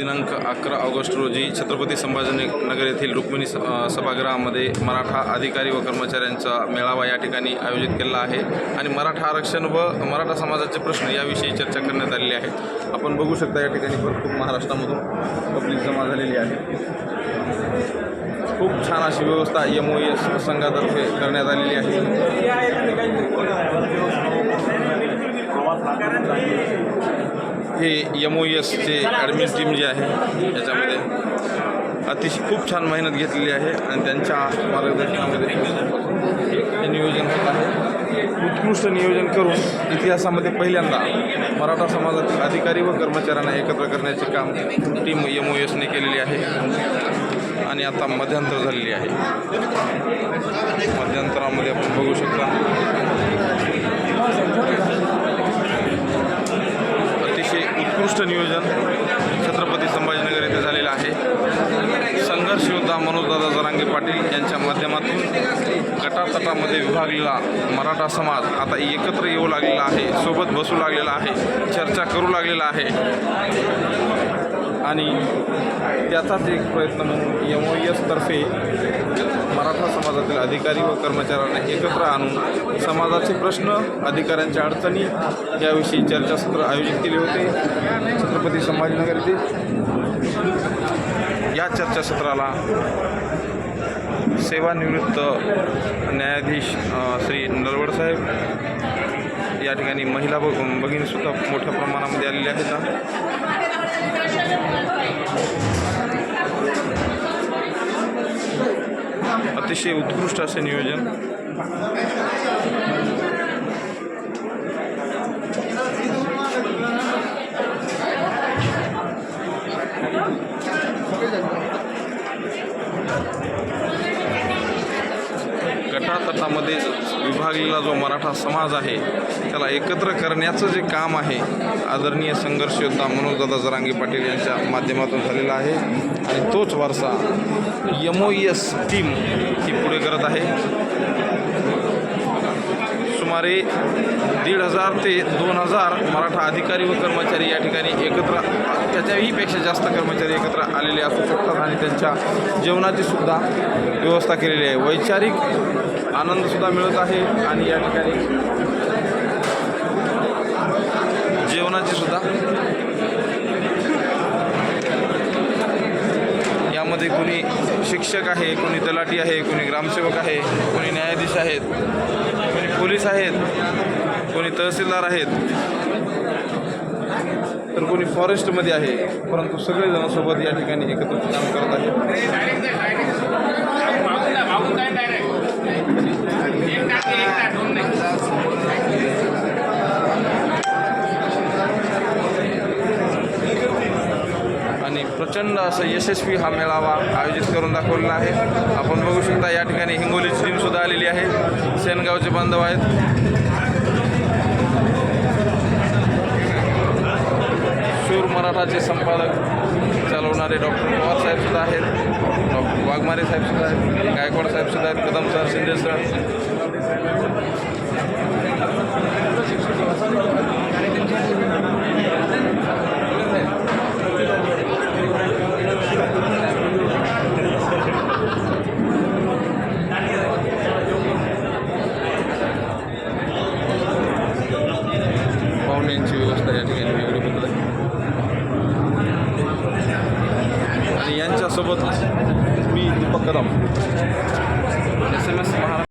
दिनांक अकरा ऑगस्ट रोजी छत्रपती संभाजीनगर येथील रुक्मिणी स- सभागृहामध्ये मराठा अधिकारी व कर्मचाऱ्यांचा मेळावा या ठिकाणी आयोजित केलेला आहे. आणि मराठा आरक्षण व मराठा समाजाचे प्रश्न याविषयी चर्चा करण्यात आलेली आहे. आपण बघू शकता या ठिकाणी भरपूर महाराष्ट्रामधून पब्लिक जमा झालेली आहे. खूप छान अशी व्यवस्था एम ओ एस संघातर्फे करण्यात आलेली आहे. हे एम ओ एसचे ॲडमिन टीम जी आहे याच्यामध्ये अतिशय खूप छान मेहनत घेतलेली आहे आणि त्यांच्या मार्गदर्शनामध्ये हे नियोजन होत आहे. उत्कृष्ट नियोजन करून इतिहासामध्ये पहिल्यांदा मराठा समाजातील अधिकारी व कर्मचाऱ्यांना एकत्र करण्याचे काम टीम एम ओ एसने केलेली आहे. आणि आता मध्यंतर झालेली आहे. मध्यंतरामध्ये आपण बघू शकता अतिशय उत्कृष्ट नियोजन छत्रपती संभाजीनगर येथे झालेलं आहे संघर्ष योद्धा मनोजदादा जरांगे पाटील यांच्या माध्यमातून गटातटामध्ये विभागलेला मराठा समाज आता एकत्र येऊ लागलेला आहे सोबत बसू लागलेला आहे चर्चा करू लागलेला आहे. आणि त्याचाच एक प्रयत्न म्हणून एम ओ एसतर्फे मराठा समाजातील अधिकारी व कर्मचाऱ्यांना एकत्र आणून समाजाचे प्रश्न अधिकाऱ्यांच्या अडचणी याविषयी चर्चासत्र आयोजित केले होते. छत्रपती संभाजीनगर येथे या चर्चासत्राला सेवानिवृत्त न्यायाधीश श्री नरवड साहेब या ठिकाणी महिला भ भगिनीसुद्धा मोठ्या प्रमाणामध्ये आलेल्या आहेत. अतिशय उत्कृष्ट असे नियोजन. गटातटामध्ये विभागलेला जो मराठा समाज आहे त्याला एकत्र करण्याचं जे काम आहे आदरणीय संघर्ष योद्धा मनोजदादा जरांगे पाटील यांच्या माध्यमातून झालेला आहे. आणि तोच वारसा एम ओ एस टीम ही पुढे करत आहे. सुमारे दीड हजार ते दोन हजार मराठा अधिकारी व कर्मचारी या ठिकाणी एकत्र त्याच्याही पेक्षा जास्त कर्मचारी एकत्र आलेले असू शकतात आणि त्यांच्या जेवणाची सुद्धा व्यवस्था केलेली आहे. वैचारिक आनंदसुद्धा मिळत आहे आणि या ठिकाणी जेवणाची सुद्धा यामध्ये कोणी शिक्षक आहे कोणी तलाठी आहे कोणी ग्रामसेवक आहे कोणी न्यायाधीश आहेत. पोलीस आहेत कोणी तहसीलदार आहेत तर कोणी फॉरेस्टमध्ये आहे परंतु सगळेजण सोबत या ठिकाणी एकत्र काम करत आहेत. आणि प्रचंड असं यशस्वी हा मेळावा आयोजित करून दाखवलेला आहे. आपण बघू शकता या ठिकाणी हिंगोलीची सुद्धा आलेली आहे. सेनगावचे बांधव आहेत. शूर मराठाचे संपादक चालवणारे डॉक्टर पवार साहेब सुद्धा आहेत. डॉक्टर वाघमारे साहेब सुद्धा आहेत. गायकवाड साहेब सुद्धा आहेत. कदम सर शिंदे सर पाहुण्यांची व्यवस्था या ठिकाणी वेगळी होत आहे आणि मी Deepak Kadam. S M S Maharashtra